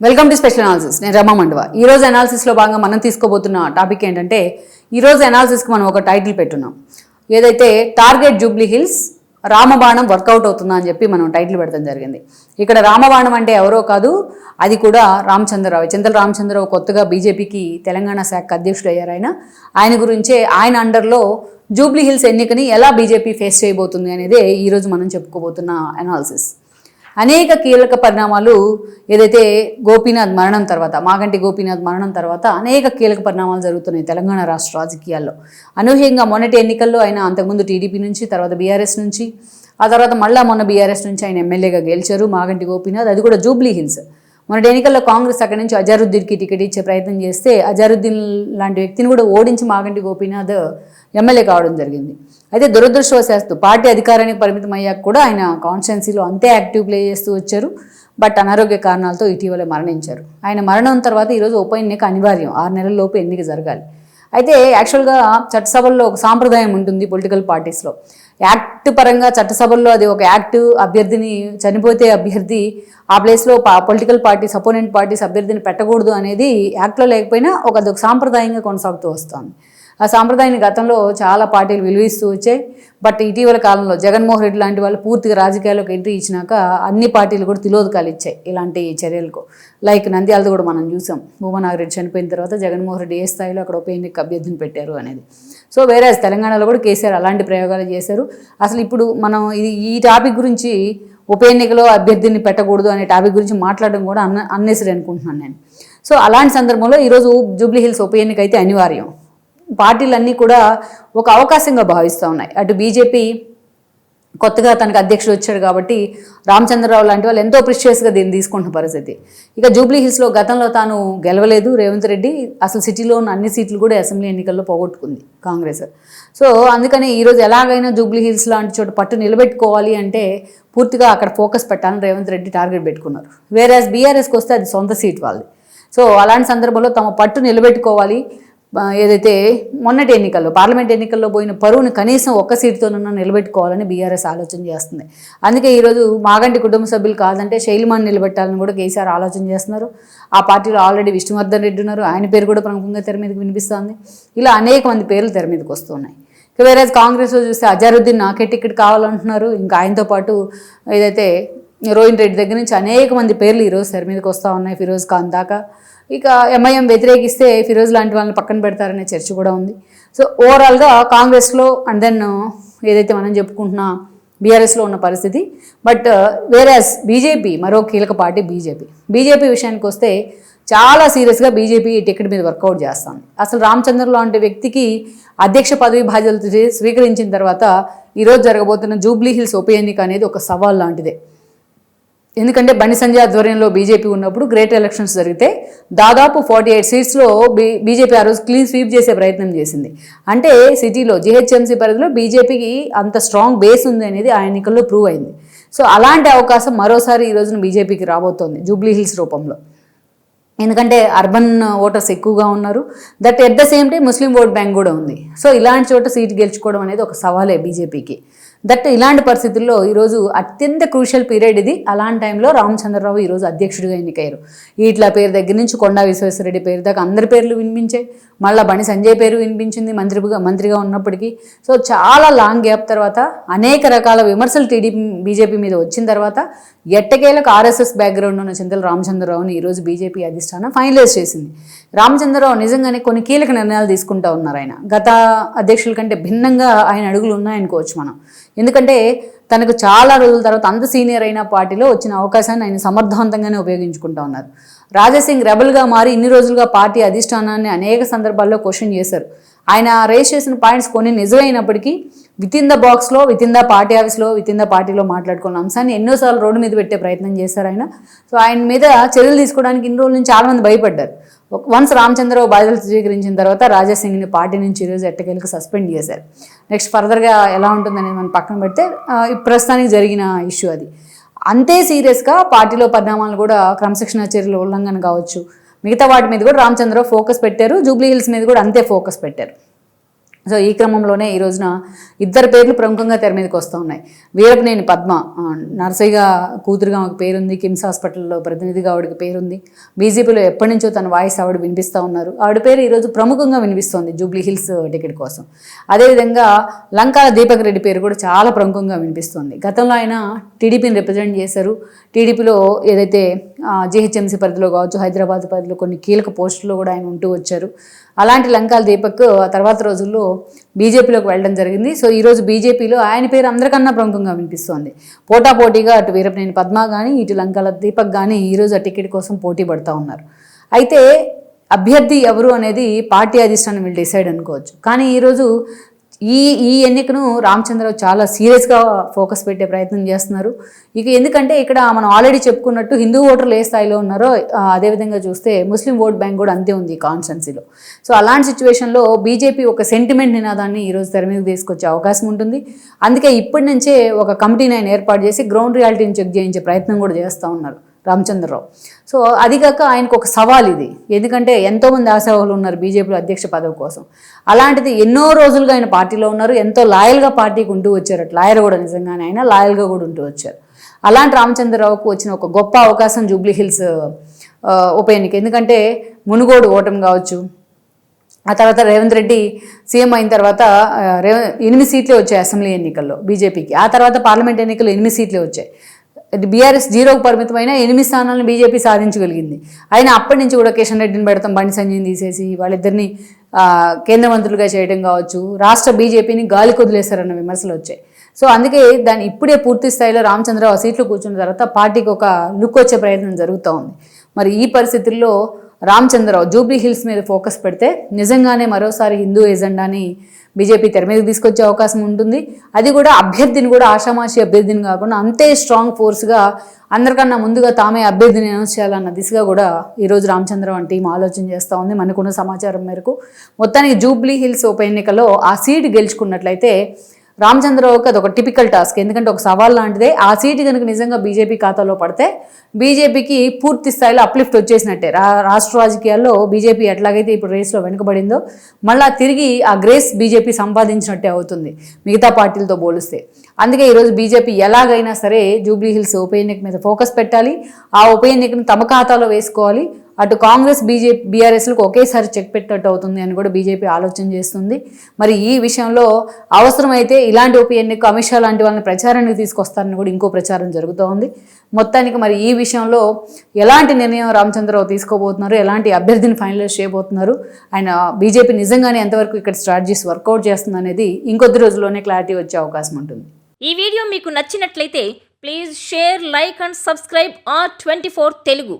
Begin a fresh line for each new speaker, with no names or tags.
Welcome to special analysis నేను రమా మండవ. ఈరోజు అనాలిసిస్లో భాగంగా మనం తీసుకోబోతున్న టాపిక్ ఏంటంటే ఈరోజు అనాలిసిస్కి మనం ఒక టైటిల్ పెట్టున్నాం. ఏదైతే టార్గెట్ జూబ్లీ హిల్స్ రామబాణం వర్కౌట్ అవుతుందా అని చెప్పి మనం టైటిల్ పెడతాం జరిగింది. ఇక్కడ రామబాణం అంటే ఎవరో కాదు అది కూడా రామచంద్రరావు చింతల రామచంద్రరావు కొత్తగా బీజేపీకి తెలంగాణ శాఖ అధ్యక్షుడు అయ్యారు ఆయన. ఆయన గురించే ఆయన అండర్లో జూబ్లీ హిల్స్ ఎన్నికని ఎలా బీజేపీ ఫేస్ చేయబోతుంది అనేది ఈరోజు మనం చెప్పుకోబోతున్న అనాలిసిస్ అనేక కీలక పరిణామాలు ఏదైతే గోపీనాథ్ మరణం తర్వాత మాగంటి గోపీనాథ్ మరణం తర్వాత అనేక కీలక పరిణామాలు జరుగుతున్నాయి తెలంగాణ రాష్ట్ర రాజకీయాల్లో. అనూహ్యంగా మొన్నటి ఎన్నికల్లో ఆయన అంతకుముందు టీడీపీ నుంచి తర్వాత బీఆర్ఎస్ నుంచి ఆ తర్వాత మళ్ళా మొన్న బీఆర్ఎస్ నుంచి ఆయన ఎమ్మెల్యేగా గెలిచారు మాగంటి గోపీనాథ్. అది కూడా జూబ్లీ హిల్స్. మొన్నటి ఎన్నికల్లో కాంగ్రెస్ అక్కడి నుంచి అజారుద్దీన్కి టికెట్ ఇచ్చే ప్రయత్నం చేస్తే అజారుద్దీన్ లాంటి వ్యక్తిని కూడా ఓడించి మాగంటి గోపీనాథ్ ఎమ్మెల్యే కావడం జరిగింది. అయితే దురదృష్టవశాస్తు పార్టీ అధికారానికి పరిమితం అయ్యాక కూడా ఆయన కాన్స్టిట్యున్సీలో అంతే యాక్టివ్ ప్లే చేస్తూ వచ్చారు. బట్ అనారోగ్య కారణాలతో ఇటీవల మరణించారు. ఆయన మరణం తర్వాత ఈరోజు ఉప ఎన్నిక అనివార్యం. ఆరు నెలల లోపు ఎన్నిక జరగాలి. అయితే యాక్చువల్గా చట్టసభల్లో ఒక సాంప్రదాయం ఉంటుంది పొలిటికల్ పార్టీస్లో. యాక్ట్ పరంగా చట్టసభల్లో అది ఒక యాక్ట్ అభ్యర్థిని చనిపోతే అభ్యర్థి ఆ ప్లేస్లో పొలిటికల్ పార్టీస్ అపోనెంట్ పార్టీస్ అభ్యర్థిని పెట్టకూడదు అనేది యాక్ట్లో లేకపోయినా ఒక అదొక సాంప్రదాయంగా కొనసాగుతూ వస్తుంది. ఆ సాంప్రదాయాన్ని గతంలో చాలా పార్టీలు విలువిస్తూ వచ్చాయి. బట్ ఇటీవల కాలంలో జగన్మోహన్ రెడ్డి లాంటి వాళ్ళు పూర్తిగా రాజకీయాల్లోకి ఎంట్రీ ఇచ్చినాక అన్ని పార్టీలు కూడా తిలోదకాలు ఇచ్చాయి ఇలాంటి చర్యలకు. లైక్ నంద్యాలది కూడా మనం చూసాం. భూమనాగరెడ్డి చనిపోయిన తర్వాత జగన్మోహన్ రెడ్డి ఏ స్థాయిలో అక్కడ ఉప ఎన్నిక అభ్యర్థిని పెట్టారు అనేది. సో వేరే తెలంగాణలో కూడా కేసీఆర్ అలాంటి ప్రయోగాలు చేశారు. అసలు ఇప్పుడు మనం ఇది ఈ టాపిక్ గురించి ఉప ఎన్నికలో అభ్యర్థిని పెట్టకూడదు అనే టాపిక్ గురించి మాట్లాడడం కూడా అన్న అన్నెసరీ అనుకుంటున్నాను నేను. సో అలాంటి సందర్భంలో ఈరోజు జూబ్లీ హిల్స్ ఉప ఎన్నిక అయితే అనివార్యం. పార్టీలన్నీ కూడా ఒక అవకాశంగా భావిస్తూ ఉన్నాయి. అటు బీజేపీ కొత్తగా తనకు అధ్యక్షుడు వచ్చాడు కాబట్టి రామచంద్రరావు లాంటి వాళ్ళు ఎంతో ప్రిషియస్గా దీన్ని తీసుకుంటున్న పరిస్థితి. ఇక జూబ్లీ హిల్స్లో గతంలో తాను గెలవలేదు. రేవంత్ రెడ్డి అసలు సిటీలో ఉన్న అన్ని సీట్లు కూడా అసెంబ్లీ ఎన్నికల్లో పోగొట్టుకుంది కాంగ్రెస్. సో అందుకని ఈరోజు ఎలాగైనా జూబ్లీ హిల్స్ లాంటి చోట పట్టు నిలబెట్టుకోవాలి అంటే పూర్తిగా అక్కడ ఫోకస్ పెట్టాలని రేవంత్ రెడ్డి టార్గెట్ పెట్టుకున్నారు. వేరే బీఆర్ఎస్కి వస్తే అది సొంత సీట్ వాళ్ళది. సో అలాంటి సందర్భంలో తమ పట్టు నిలబెట్టుకోవాలి. ఏదైతే మొన్నటి ఎన్నికల్లో పార్లమెంట్ ఎన్నికల్లో పోయిన పరువుని కనీసం ఒక్క సీటుతోనన్నా నిలబెట్టుకోవాలని బీఆర్ఎస్ ఆలోచన చేస్తుంది. అందుకే ఈరోజు మాగంటి కుటుంబ సభ్యులు కాదంటే శైలిమాన్ నిలబెట్టాలని కూడా కేసీఆర్ ఆలోచన చేస్తున్నారు. ఆ పార్టీలో ఆల్రెడీ విష్ణువర్ధన్ రెడ్డి ఉన్నారు. ఆయన పేరు కూడా ప్రముఖంగా తెర మీదకి వినిపిస్తుంది. ఇలా అనేక మంది పేర్లు తెర మీదకి వస్తున్నాయి. ఇక వేరే కాంగ్రెస్లో చూస్తే అజారుద్దీన్ నాకే టికెట్ కావాలంటున్నారు. ఇంకా ఆయనతో పాటు ఏదైతే రోహిన్ రెడ్డి దగ్గర నుంచి అనేక మంది పేర్లు ఈరోజు తెర మీదకి వస్తూ ఉన్నాయి ఫిరోజ్ ఖాన్ దాకా. ఇక ఎంఐఎం వ్యతిరేకిస్తే ఫిరోజ్ లాంటి వాళ్ళని పక్కన పెడతారనే చర్చ కూడా ఉంది. సో ఓవరాల్గా కాంగ్రెస్లో అండ్ దెన్ ఏదైతే మనం చెప్పుకుంటున్నా బీఆర్ఎస్లో ఉన్న పరిస్థితి బట్ వేరేస్ బీజేపీ మరో కీలక పార్టీ బీజేపీ. బీజేపీ విషయానికి వస్తే చాలా సీరియస్గా బీజేపీ టికెట్ మీద వర్కౌట్ చేస్తుంది. అసలు రామచంద్ర లాంటి వ్యక్తికి అధ్యక్ష పదవి బాధ్యతలు స్వీకరించిన తర్వాత ఈరోజు జరగబోతున్న జూబ్లీ హిల్స్ ఉప ఎన్నిక అనేది ఒక సవాల్ లాంటిదే. ఎందుకంటే బండి సంజయ్ ఆధ్వర్యంలో బీజేపీ ఉన్నప్పుడు గ్రేట్ ఎలక్షన్స్ జరిగితే దాదాపు ఫార్టీ ఎయిట్ సీట్స్లో బీ బీజేపీ ఆ రోజు క్లీన్ స్వీప్ చేసే ప్రయత్నం చేసింది. అంటే సిటీలో జిహెచ్ఎంసీ పరిధిలో బీజేపీకి అంత స్ట్రాంగ్ బేస్ ఉంది అనేది ఆ ఎన్నికల్లో ప్రూవ్ అయింది. సో అలాంటి అవకాశం మరోసారి ఈ రోజున బీజేపీకి రాబోతోంది జూబ్లీ హిల్స్ రూపంలో. ఎందుకంటే అర్బన్ ఓటర్స్ ఎక్కువగా ఉన్నారు. That at the same time Muslim vote bank కూడా ఉంది. సో ఇలాంటి చోట సీట్ గెలుచుకోవడం అనేది ఒక సవాలే బీజేపీకి. దట్ ఇలాంటి పరిస్థితుల్లో ఈరోజు అత్యంత క్రూషియల్ పీరియడ్ ఇది. అలాంటి టైంలో రామచంద్రరావు ఈరోజు అధ్యక్షుడిగా ఎన్నికయ్యారు. ఈట్ల పేరు దగ్గర నుంచి కొండా విశ్వేశ్వరరెడ్డి పేరు దాకా అందరి పేర్లు వినిపించాయి మళ్ళీ బండి సంజయ్ పేరు వినిపించింది మంత్రిగా మంత్రిగా ఉన్నప్పటికీ. సో చాలా లాంగ్ గ్యాప్ తర్వాత అనేక రకాల విమర్శలు టీడీపీ బీజేపీ మీద వచ్చిన తర్వాత ఎట్టకేలకు ఆర్ఎస్ఎస్ బ్యాక్గ్రౌండ్ ఉన్న చింతల రామచంద్రరావుని ఈరోజు బీజేపీ అధిష్టానం ఫైనలైజ్ చేసింది. రామచంద్రరావు నిజంగానే కొన్ని కీలక నిర్ణయాలు తీసుకుంటా ఉన్నారు ఆయన. గత అధ్యక్షుల కంటే భిన్నంగా ఆయన అడుగులు ఉన్నాయనుకోవచ్చు మనం. ఎందుకంటే తనకు చాలా రోజుల తర్వాత అంత సీనియర్ అయిన పార్టీలో వచ్చిన అవకాశాన్ని ఆయన సమర్థవంతంగానే ఉపయోగించుకుంటా ఉన్నారు. రాజాసింగ్ రెబల్గా మారి ఇన్ని రోజులుగా పార్టీ అధిష్టానాన్ని అనేక సందర్భాల్లో క్వశ్చన్ చేశారు. ఆయన రేస్ చేసిన పాయింట్స్ కొన్ని నిజమైనప్పటికీ విత్ ఇన్ ద బాక్స్లో విత్ ఇన్ ద పార్టీ ఆఫీస్లో విత్ ఇన్ ద పార్టీలో మాట్లాడుకున్న అంశాన్ని ఎన్నోసార్లు రోడ్డు మీద పెట్టే ప్రయత్నం చేశారు ఆయన. సో ఆయన మీద చర్యలు తీసుకోవడానికి ఇన్ని రోజుల నుంచి చాలామంది భయపడ్డారు. వన్స్ రామచంద్రరావు బాధ్యతలు స్వీకరించిన తర్వాత రాజాసింగ్ని పార్టీ నుంచి ఈరోజు ఎట్టకేలకు సస్పెండ్ చేశారు. నెక్స్ట్ ఫర్దర్గా ఎలా ఉంటుందనేది మనం పక్కన పెడితే ప్రస్తుతానికి జరిగిన ఇష్యూ అది. అంతే సీరియస్గా పార్టీలో పరిణామాలు కూడా క్రమశిక్షణ చర్యల ఉల్లంఘన కావచ్చు. మిగతా వాటి మీద కూడా రామచంద్రరావు ఫోకస్ పెట్టారు. జూబ్లీ హిల్స్ మీద కూడా అంతే ఫోకస్ పెట్టారు. సో ఈ క్రమంలోనే ఈ రోజున ఇద్దరు పేర్లు ప్రముఖంగా తెర మీదకి వస్తూ ఉన్నాయి. వీరపనేని పద్మ ఆ, నర్సయ్యగా కూతురుగా ఒక పేరుంది కిమ్స్ హాస్పిటల్లో ప్రతినిధిగా ఆవిడకి పేరుంది. బీజేపీలో ఎప్పటి నుంచో తన వాయిస్ ఆవిడ వినిపిస్తూ ఉన్నారు. ఆవిడ పేరు ఈరోజు ప్రముఖంగా వినిపిస్తోంది జూబ్లీ హిల్స్ టికెట్ కోసం. అదేవిధంగా లంకాల దీపక్ రెడ్డి పేరు కూడా చాలా ప్రముఖంగా వినిపిస్తోంది. గతంలో ఆయన టీడీపీని రిప్రజెంట్ చేశారు. టీడీపీలో ఏదైతే జిహెచ్ఎంసీ పరిధిలో కావచ్చు హైదరాబాద్ పరిధిలో కొన్ని కీలక పోస్టుల్లో కూడా ఆయన ఉంటూ వచ్చారు. అలాంటి లంకాల దీపక్ ఆ తర్వాత రోజుల్లో బీజేపీలోకి వెళ్ళడం జరిగింది. సో ఈరోజు బీజేపీలో ఆయన పేరు అందరికన్నా ప్రముఖంగా వినిపిస్తోంది. పోటాపోటీగా అటు వీరపనేని పద్మ కానీ ఇటు లంకాల దీపక్ కానీ ఈరోజు ఆ టికెట్ కోసం పోటీ పడుతూ ఉన్నారు. అయితే అభ్యర్థి ఎవరు అనేది పార్టీ అధిష్టానం వీళ్ళు డిసైడ్ అనుకోవచ్చు. కానీ ఈరోజు ఈ ఈ ఎన్నికను రామచంద్రరావు చాలా సీరియస్గా ఫోకస్ పెట్టే ప్రయత్నం చేస్తున్నారు. ఇక ఎందుకంటే ఇక్కడ మనం ఆల్రెడీ చెప్పుకున్నట్టు హిందూ ఓటర్లు ఏ స్థాయిలో ఉన్నారో అదేవిధంగా చూస్తే ముస్లిం ఓట్ బ్యాంక్ కూడా అంతే ఉంది కాన్స్టెన్సీలో. సో అలాంటి సిచ్యువేషన్లో బీజేపీ ఒక సెంటిమెంట్ నినాదాన్ని ఈరోజు తెర మీద తీసుకొచ్చే అవకాశం ఉంటుంది. అందుకే ఇప్పటి నుంచే ఒక కమిటీని ఆయన ఏర్పాటు చేసి గ్రౌండ్ రియాలిటీని చెక్ చేయించే ప్రయత్నం కూడా చేస్తూ ఉన్నారు. రామచంద్రరావు. సో అది కాక ఆయనకు ఒక సవాల్ ఇది. ఎందుకంటే ఎంతోమంది ఆశావాహులు ఉన్నారు బీజేపీలో అధ్యక్ష పదవి కోసం. అలాంటిది ఎన్నో రోజులుగా ఆయన పార్టీలో ఉన్నారు. ఎంతో లాయల్గా పార్టీకి ఉంటూ వచ్చారు. అట్లా లాయర్ కూడా నిజంగానే ఆయన లాయల్గా కూడా ఉంటూ వచ్చారు. అలాంటి రామచంద్రరావుకు వచ్చిన ఒక గొప్ప అవకాశం జూబ్లీ హిల్స్ ఉప ఎన్నిక. ఎందుకంటే మునుగోడు ఓటమి కావచ్చు ఆ తర్వాత రేవంత్ రెడ్డి సీఎం అయిన తర్వాత రేవ ఎనిమిది సీట్లే వచ్చాయి అసెంబ్లీ ఎన్నికల్లో బీజేపీకి. ఆ తర్వాత పార్లమెంట్ ఎన్నికల్లో ఎనిమిది సీట్లే వచ్చాయి. బీఆర్ఎస్ జీరోకు పరిమితమైన ఎనిమిది స్థానాలను బీజేపీ సాధించగలిగింది. అయినా అప్పటి నుంచి కూడా కిషన్ రెడ్డిని పెడతాం బండి సంజయ్ని తీసేసి వాళ్ళిద్దరిని కేంద్ర మంత్రులుగా చేయడం కావచ్చు రాష్ట్ర బీజేపీని గాలి కుదిలేస్తారన్న విమర్శలు వచ్చాయి. సో అందుకే దాన్ని ఇప్పుడే పూర్తి స్థాయిలో రామచంద్రరావు సీట్లు కూర్చున్న తర్వాత పార్టీకి ఒక లుక్ వచ్చే ప్రయత్నం జరుగుతూ ఉంది. మరి ఈ పరిస్థితుల్లో రామచంద్రరావు జూబ్లీ హిల్స్ మీద ఫోకస్ పెడితే నిజంగానే మరోసారి హిందూ ఎజెండాని బీజేపీ తెర మీద తీసుకొచ్చే అవకాశం ఉంటుంది. అది కూడా అభ్యర్థిని కూడా ఆషామాషి అభ్యర్థిని కాకుండా అంతే స్ట్రాంగ్ ఫోర్స్గా అందరికన్నా ముందుగా తామే అభ్యర్థిని అనౌన్స్ చేయాలన్న దిశగా కూడా ఈరోజు రామచంద్రరావు అని టీం ఆలోచన చేస్తూ ఉంది. మనకున్న సమాచారం మేరకు మొత్తానికి జూబ్లీ హిల్స్ ఉప ఎన్నికలో ఆ సీట్ గెలుచుకున్నట్లయితే రామచంద్రరావుకి అది ఒక టిపికల్ టాస్క్ ఎందుకంటే ఒక సవాల్ లాంటిదే. ఆ సీటు కనుక నిజంగా బీజేపీ ఖాతాలో పడితే బీజేపీకి పూర్తి స్థాయిలో అప్లిఫ్ట్ వచ్చేసినట్టే. రా రాష్ట్ర రాజకీయాల్లో బీజేపీ ఎట్లాగైతే ఇప్పుడు రేస్లో వెనుకబడిందో మళ్ళా తిరిగి ఆ గ్రేస్ బీజేపీ సంపాదించినట్టే అవుతుంది మిగతా పార్టీలతో పోలిస్తే. అందుకే ఈరోజు బీజేపీ ఎలాగైనా సరే జూబ్లీ హిల్స్ ఉప ఎన్నిక మీద ఫోకస్ పెట్టాలి. ఆ ఉప ఎన్నికను తమ ఖాతాలో వేసుకోవాలి. అటు కాంగ్రెస్ బీజేపీ బీఆర్ఎస్లకు ఒకేసారి చెక్ పెట్టినట్టు అవుతుంది అని కూడా బీజేపీ ఆలోచన చేస్తుంది. మరి ఈ విషయంలో అవసరమైతే ఇలాంటి ఉప ఎన్నిక అమిత్ షా లాంటి వాళ్ళని ప్రచారానికి తీసుకొస్తారని కూడా ఇంకో ప్రచారం జరుగుతూ ఉంది. మొత్తానికి మరి ఈ విషయంలో ఎలాంటి నిర్ణయం రామచంద్రరావు తీసుకోబోతున్నారు? ఎలాంటి అభ్యర్థిని ఫైనలైజ్ చేయబోతున్నారు? ఆయన బీజేపీ నిజంగానే ఎంతవరకు ఇక్కడ స్ట్రాటజీస్ వర్కౌట్ చేస్తుంది అనేది ఇంకొద్ది రోజుల్లోనే క్లారిటీ వచ్చే అవకాశం ఉంటుంది.
ఈ వీడియో మీకు నచ్చినట్లయితే please share like and subscribe R twenty four Telugu.